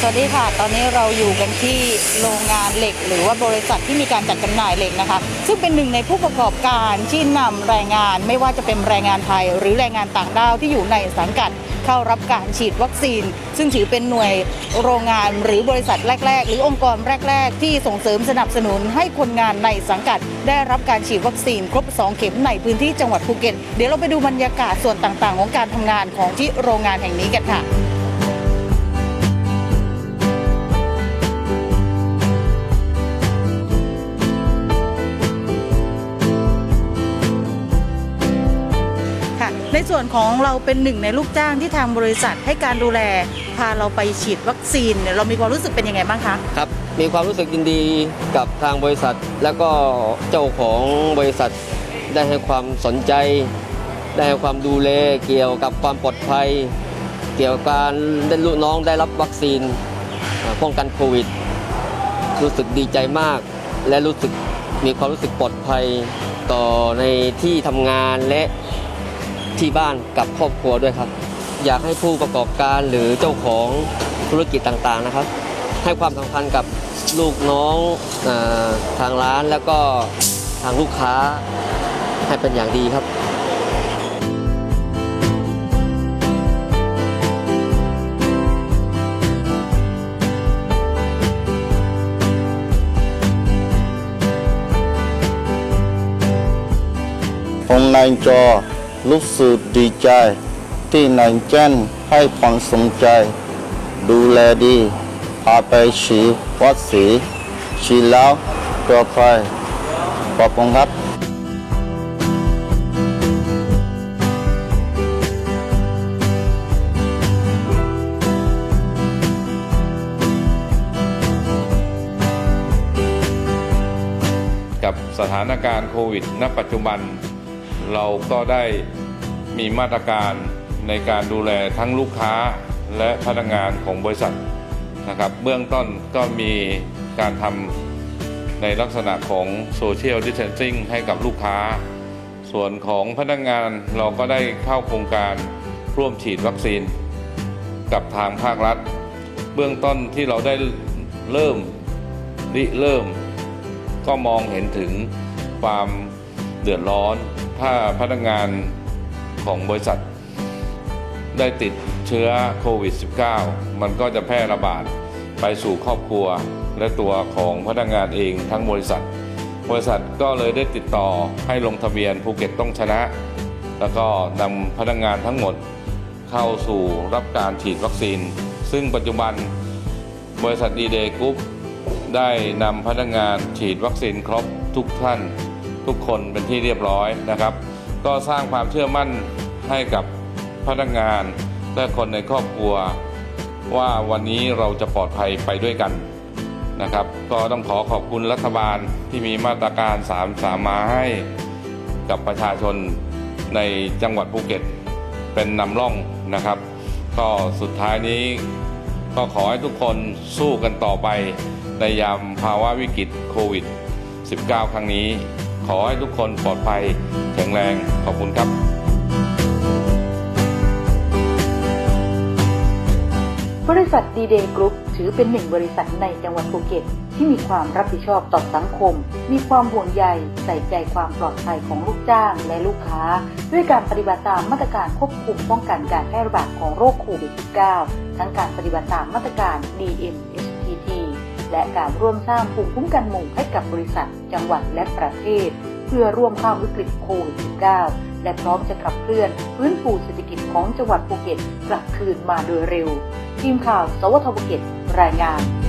สวัสดีค่ะ ตอนนี้เราอยู่กันที่โรงงานเหล็ก หรือว่าบริษัทที่มีการจัดจำหน่ายเหล็กนะคะ ซึ่งเป็นหนึ่งในผู้ประกอบการที่นำแรงงานไม่ว่าจะเป็นแรงงานไทย หรือแรงงานต่างด้าวที่อยู่ในสังกัดเข้ารับการฉีดวัคซีน ซึ่งถือเป็นหน่วยโรงงานหรือบริษัทแรก ๆ หรือองค์กรแรก ๆ ที่ส่งเสริมสนับสนุนให้คนงานในสังกัด ได้รับการฉีดวัคซีนครบ 2 เข็มในพื้นที่จังหวัดภูเก็ต เดี๋ยวเราไปดูบรรยากาศส่วนต่างๆ ของการทำงานของที่โรงงานแห่งนี้กันค่ะ ในส่วนของเราเป็นหนึ่งในลูกจ้างที่ทางบริษัทให้การดูแล พาเราไปฉีดวัคซีนเนี่ยเรามีความรู้สึกเป็นยังไงบ้างคะ ครับ มีความรู้สึกยินดีกับทางบริษัท แล้วก็เจ้าของบริษัทได้ให้ความสนใจ ได้ให้ความดูแลเกี่ยวกับความปลอดภัย เกี่ยวกับการได้ลูกน้องได้รับวัคซีนป้องกันโควิด รู้สึกดีใจมาก และรู้สึกมีความรู้สึกปลอดภัยต่อในที่ทำงานและ ที่บ้านกับครอบครัวด้วยครับ อยากให้ผู้ประกอบการหรือเจ้าของธุรกิจต่างๆนะครับ ให้ความสำคัญกับลูกน้องอทางร้านแล้วก็ทางลูกค้าให้เป็นอย่างดีครับผมนายจอ รู้สึกดีใจ ที่นายแจ้นให้ความสนใจ ดูแลดี พาไปฉีดวัคซีนฉีดแล้วปลอดภัยขอบคุณครับกับสถานการณ์โควิด ณ ปัจจุบัน เราก็ได้มีมาตรการในการดูแลทั้งลูกค้าและพนักงานของบริษัทนะครับ เบื้องต้นก็มีการทำในลักษณะของโซเชียลดิสเทนซิ่งให้กับลูกค้า ส่วนของพนักงานเราก็ได้เข้าโครงการร่วมฉีดวัคซีน กับทางภาครัฐ เบื้องต้นที่เราได้เริ่มริเริ่ม ก็มองเห็นถึงความ เดือดร้อน ถ้าพนักงานของบริษัท ได้ติดเชื้อโควิด -19 มันก็จะแพร่ระบาดไปสู่ครอบครัว และตัวของพนักงานเองทั้งบริษัท บริษัทก็เลยได้ติดต่อให้ลงทะเบียนภูเก็ตต้องชนะ แล้วก็นำพนักงานทั้งหมดเข้าสู่รับการฉีดวัคซีน ซึ่งปัจจุบันบริษัทดีเดย์กรุ๊ปได้นำพนักงานฉีดวัคซีนครบทุกท่าน ทุกคนเป็นที่เรียบร้อยนะครับ ก็สร้างความเชื่อมั่นให้กับพนักงานและคนในครอบครัว ว่าวันนี้เราจะปลอดภัยไปด้วยกันนะครับ ก็ต้องขอขอบคุณรัฐบาลที่มีมาตรการสามสามมาให้กับประชาชนในจังหวัดภูเก็ตเป็นนำร่องนะครับ ก็สุดท้ายนี้ก็ขอให้ทุกคนสู้กันต่อไปในยามภาวะวิกฤตโควิด -19 ครั้งนี้ ขอให้ทุกคนปลอดภัยแข็งแรงขอบคุณครับบริษัทดีเดย์กรุ๊ปถือเป็นหนึ่งบริษัทในจังหวัดภูเก็ต ที่มีความรับผิดชอบต่อสังคม มีความห่วงใยใส่ใจความปลอดภัยของลูกจ้างและลูกค้า ด้วยการปฏิบัติตามมาตรการควบคุมป้องกันการแพร่ระบาดของโรคโควิด -19 ทั้งการปฏิบัติตามมาตรการ DMHTT และการร่วมสร้างภูมิคุ้มกันหมู่ให้กับบริษัท จังหวัดและประเทศ เพื่อร่วมข้ามวิกฤตโควิด -19 และพร้อมจะขับเคลื่อนฟื้นฟูเศรษฐกิจของจังหวัดภูเก็ตกลับคืนมาโดยเร็ว ทีมข่าว สวทภูเก็ต รายงาน